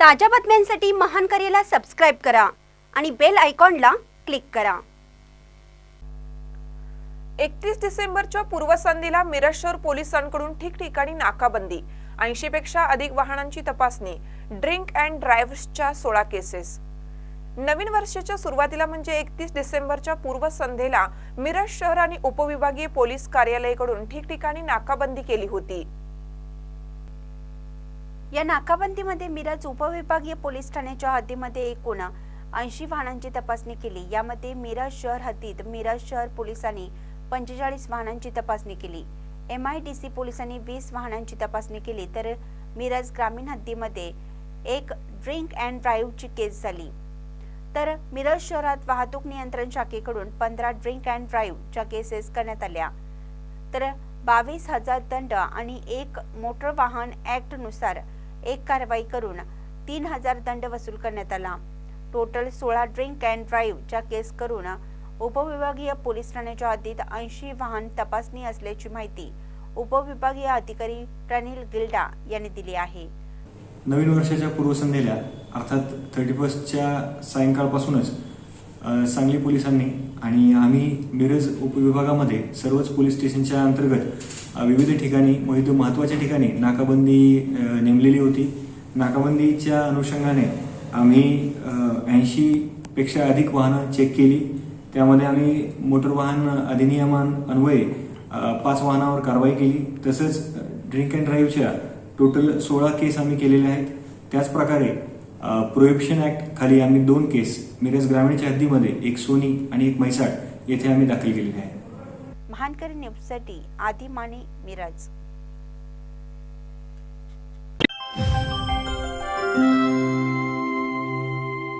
ताज्या बातम्यांसाठी महान करेला सबस्क्राईब करा आणि बेल आयकॉनला क्लिक करा. एकतीस डिसेंबरच्या पूर्वसंध्येला मिरज शहर पोलिसांकडून ठिकठिकाणी नाकाबंदी. ऐंशी पेक्षा अधिक वाहनांची तपासणी ड्रिंक अँड ड्रायव्हर्सच्या सोळा केसेस. नवीन वर्षाच्या सुरुवातीला म्हणजे एकतीस डिसेंबरच्या पूर्वसंध्येला मिरज शहर आणि उपविभागीय पोलीस कार्यालयाकडून ठिकठिकाणी नाकाबंदी केली होती. या नाकाबंदीमध्ये मिरज उपविभागीय पोलीस ठाण्याच्या हद्दीमध्ये एकूण ऐंशी वाहनांची तपासणी केली. यामध्ये मिरज शहर हद्दीत मिरज शहर पोलिसांनी पंचेचाळीस वाहनांची तपासणी केली. एम आय डी सी पोलिसांनी वीस वाहनांची तपासणी केली. तर मिरज ग्रामीण हद्दीमध्ये एक ड्रिंक अँड ड्राईव्हची केस झाली. तर मिरज शहरात वाहतूक नियंत्रण शाखेकडून पंधरा ड्रिंक अँड ड्राईव्हच्या केसेस करण्यात आल्या. तर बावीस हजार दंड आणि एक मोटर वाहन ॲक्टनुसार एक कारवाई करून तीन हजार दंड वसूल करण्यात आला. टोटल सोळा ड्रिंक अँड ड्राईव्हच्या केस करून उपविभागीय पोलीस ठाण्याच्या हद्दीत ऐंशी वाहन तपासणी असल्याची माहिती उपविभागीय अधिकारी प्रनिल गिल्डा यांनी दिली आहे. नवीन वर्षाच्या पूर्वसंध्येला अर्थात थर्टी फर्स्टच्या सायंकाळपासूनच सांगली पोलिसांनी आणि आम्ही मिरज उपविभागामध्ये सर्वच पोलीस स्टेशनच्या अंतर्गत विविध ठिकाणी विविध महत्त्वाच्या ठिकाणी नाकाबंदी नेमलेली होती. नाकाबंदीच्या अनुषंगाने आम्ही ऐंशीपेक्षा अधिक वाहनं चेक केली. त्यामध्ये आम्ही मोटर वाहन अधिनियमान अन्वये पाच वाहनावर कारवाई केली. तसंच ड्रिंक अँड ड्राईव्हच्या टोटल सोळा केस आम्ही केलेले आहेत. त्याचप्रकारे प्रोहिबिशन ऍक्ट खाली आम्ही दोन केस मिरज ग्रामीणच्या हद्दीमध्ये एक सोनी आणि एक म्हैसाळ येथे आम्ही दाखल केलेले आहे. महानकर न्यूजसाठी आदी माने मिरज.